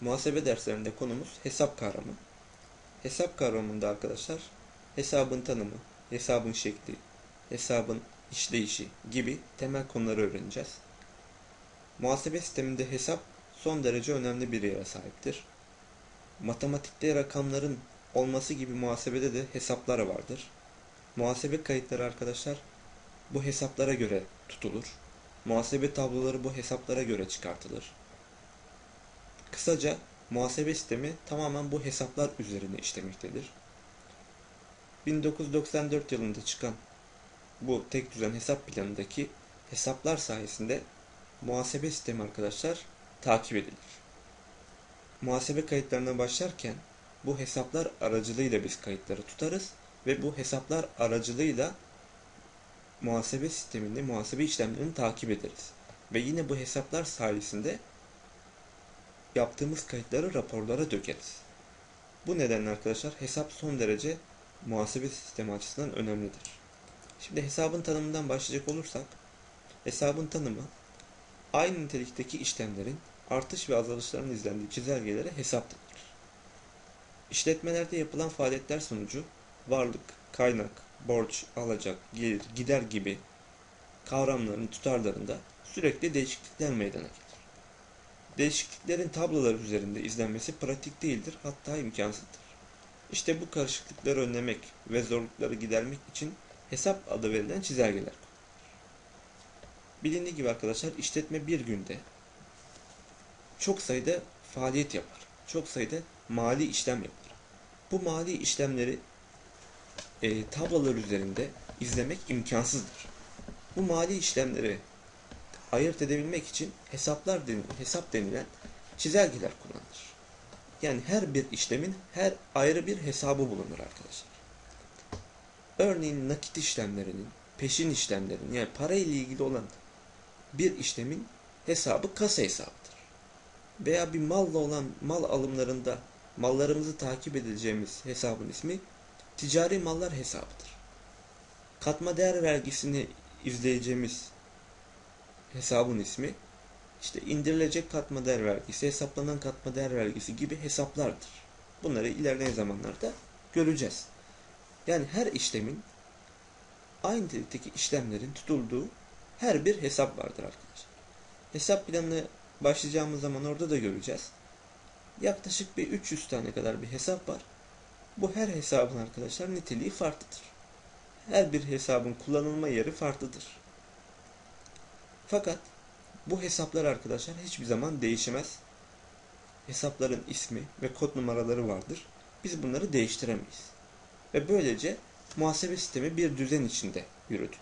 Muhasebe derslerinde konumuz hesap kavramı. Hesap kavramında arkadaşlar hesabın tanımı, hesabın şekli, hesabın işleyişi gibi temel konuları öğreneceğiz. Muhasebe sisteminde hesap son derece önemli bir yere sahiptir. Matematikte rakamların olması gibi muhasebede de hesaplar vardır. Muhasebe kayıtları arkadaşlar bu hesaplara göre tutulur. Muhasebe tabloları bu hesaplara göre çıkartılır. Kısaca muhasebe sistemi tamamen bu hesaplar üzerine işlemektedir. 1994 yılında çıkan bu tek düzen hesap planındaki hesaplar sayesinde muhasebe sistemi arkadaşlar takip edilir. Muhasebe kayıtlarına başlarken bu hesaplar aracılığıyla biz kayıtları tutarız ve bu hesaplar aracılığıyla muhasebe sistemini, muhasebe işlemlerini takip ederiz. Ve yine bu hesaplar sayesinde yaptığımız kayıtları raporlara dökeriz. Bu nedenle arkadaşlar hesap son derece muhasebe sistemi açısından önemlidir. Şimdi hesabın tanımından başlayacak olursak, hesabın tanımı aynı nitelikteki işlemlerin artış ve azalışların izlendiği çizelgelere hesap. İşletmelerde yapılan faaliyetler sonucu varlık, kaynak, borç, alacak, gelir, gider gibi kavramların tutarlarında sürekli değişiklikler meydana gelir. Değişikliklerin tablolar üzerinde izlenmesi pratik değildir, hatta imkansızdır. İşte bu karışıklıkları önlemek ve zorlukları gidermek için hesap adı verilen çizelgeler kullanılır. Bilindiği gibi arkadaşlar işletme bir günde çok sayıda faaliyet yapar. Çok sayıda mali işlem yapar. Bu mali işlemleri e, tablolar üzerinde izlemek imkansızdır. Bu mali işlemleri ayırt edebilmek için hesaplar denilen, hesap denilen çizelgeler kullanılır. Yani her bir işlemin her ayrı bir hesabı bulunur arkadaşlar. Örneğin nakit işlemlerinin, peşin işlemlerinin yani para ile ilgili olan bir işlemin hesabı kasa hesabıdır. Veya bir malla olan mal alımlarında mallarımızı takip edeceğimiz hesabın ismi ticari mallar hesabıdır. Katma değer vergisini izleyeceğimiz hesabın ismi işte indirilecek katma değer vergisi, hesaplanan katma değer vergisi gibi hesaplardır. Bunları ilerleyen zamanlarda göreceğiz. Yani her işlemin aynı nitelikteki işlemlerin tutulduğu her bir hesap vardır arkadaşlar. Hesap planını başlayacağımız zaman orada da göreceğiz. Yaklaşık bir 300 tane kadar bir hesap var. Bu her hesabın arkadaşlar niteliği farklıdır. Her bir hesabın kullanılma yeri farklıdır. Fakat bu hesaplar arkadaşlar hiçbir zaman değişmez. Hesapların ismi ve kod numaraları vardır. Biz bunları değiştiremeyiz. Ve böylece muhasebe sistemi bir düzen içinde yürütülür.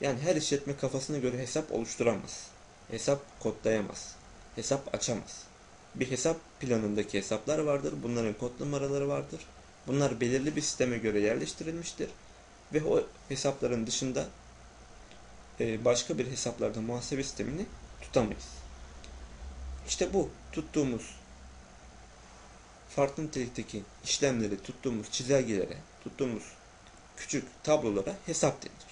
Yani her işletme kafasına göre hesap oluşturamaz. Hesap kodlayamaz. Hesap açamaz. Bir hesap planındaki hesaplar vardır. Bunların kod numaraları vardır. Bunlar belirli bir sisteme göre yerleştirilmiştir. Ve o hesapların dışında başka bir hesaplarda muhasebe sistemini tutamayız. İşte bu tuttuğumuz farklı nitelikteki işlemleri tuttuğumuz çizelgelere, tuttuğumuz küçük tablolara hesap denir.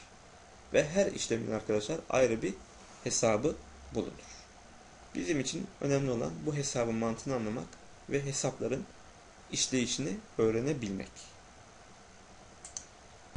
Ve her işlemin arkadaşlar ayrı bir hesabı bulunur. Bizim için önemli olan bu hesabın mantığını anlamak ve hesapların işleyişini öğrenebilmek.